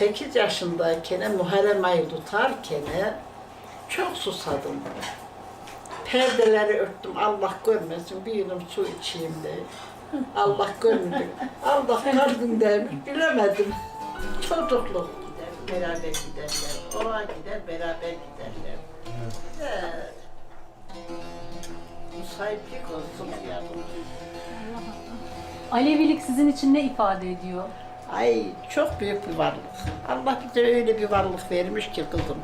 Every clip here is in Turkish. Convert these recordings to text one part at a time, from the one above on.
8 yaşındayken Muharrem ayı tutarken çok susadım. Perdeleri örttüm Allah görmesin bir yudum su içeyim diye. Allah görmedi. Allah kalbimdeymiş bilemedim. Çocukluk gider, beraber giderler. Oraya gider, beraber giderler. Ee, Müsaitlik olsun yavrum. Alevilik sizin için ne ifade ediyor? Ay çok büyük bir varlık. Allah bize öyle bir varlık vermiş ki kızım.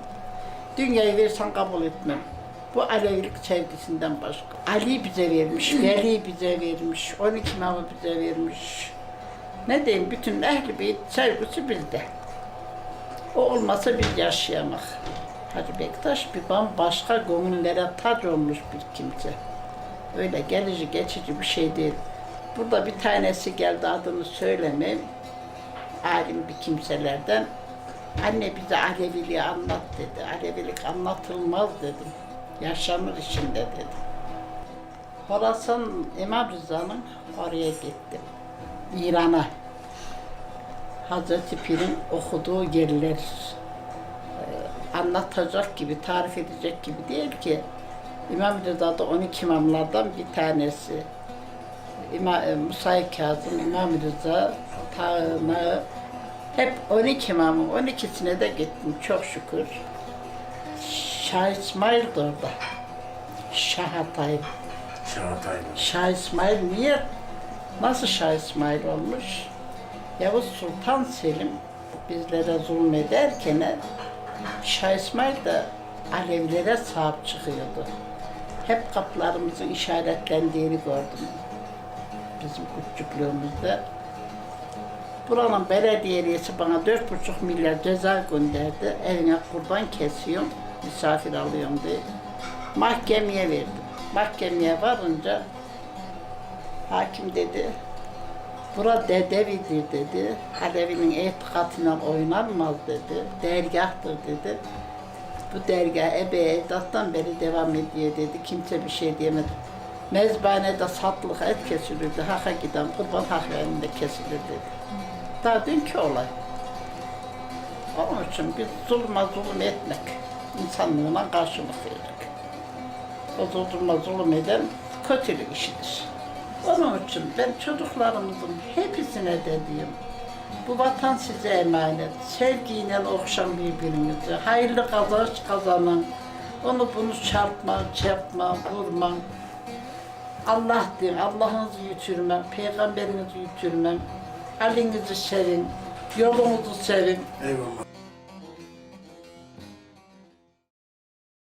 Dünyayı versen kabul etmem. Bu Alevilik sevgisinden başka. Ali bize vermiş, Veli bize vermiş, 12 imamı bize vermiş. Ne diyeyim, bütün ehli beyt sevgisi bizde. O olmasa biz yaşayamak. Hacı Bektaş bir bambaşka gönüllere tac olmuş bir kimse. Öyle gelici geçici bir şey değil. Burada bir tanesi geldi adını söylemeyeyim alim bir kimselerden anne bize Aleviliği anlat dedi. Alevilik anlatılmaz dedim. Yaşanır içinde dedim. Horasan İmam Rıza'nın oraya gittim. İran'a. Hazreti Pir'in okuduğu yerler e, anlatacak gibi, tarif edecek gibi değil ki. İmam Rıza da 12 imamlardan bir tanesi. İmam, e, Musa Kazım, İmam Rıza, Tağına, hep 12 imamın 12'sine de gittim çok şükür. Şah İsmail de orada. Şah Hatay. Çağatay mı? Şah İsmail niye, nasıl Şah İsmail olmuş? Yavuz Sultan Selim bizlere zulmederken Şah İsmail de Alevilere sahip çıkıyordu. Hep kapılarımızın işaretlendiğini gördüm. Bizim küçüklüğümüzde. Buranın belediyesi bana dört buçuk milyar ceza gönderdi. Evine kurban kesiyorum, misafir alıyorum diye. Mahkemeye verdim. Mahkemeye varınca hakim dedi, bura dedevidir dedi. Alevinin itikatıyla oynanmaz dedi. Dergahtır dedi. Bu dergah ebe edattan beri devam ediyor dedi. Kimse bir şey diyemedi. Mezbanede satılık et kesilirdi. Haka giden kurban hak elinde kesilir dedi. Daha dünkü olay. Onun için biz zulma zulüm etmek, insanlığına karşılık verdik. O zulma zulüm eden kötülük işidir. Onun için ben çocuklarımızın hepsine de diyeyim, bu vatan size emanet. Sevgiyle okşan birbirinizi. Hayırlı kazanç kazanın. Onu bunu çarpma, çarpma, vurma. Allah deyin, Allah'ınızı yitirmem, peygamberinizi yitirmem. Halinizi sevin, yolunuzu sevin. Eyvallah.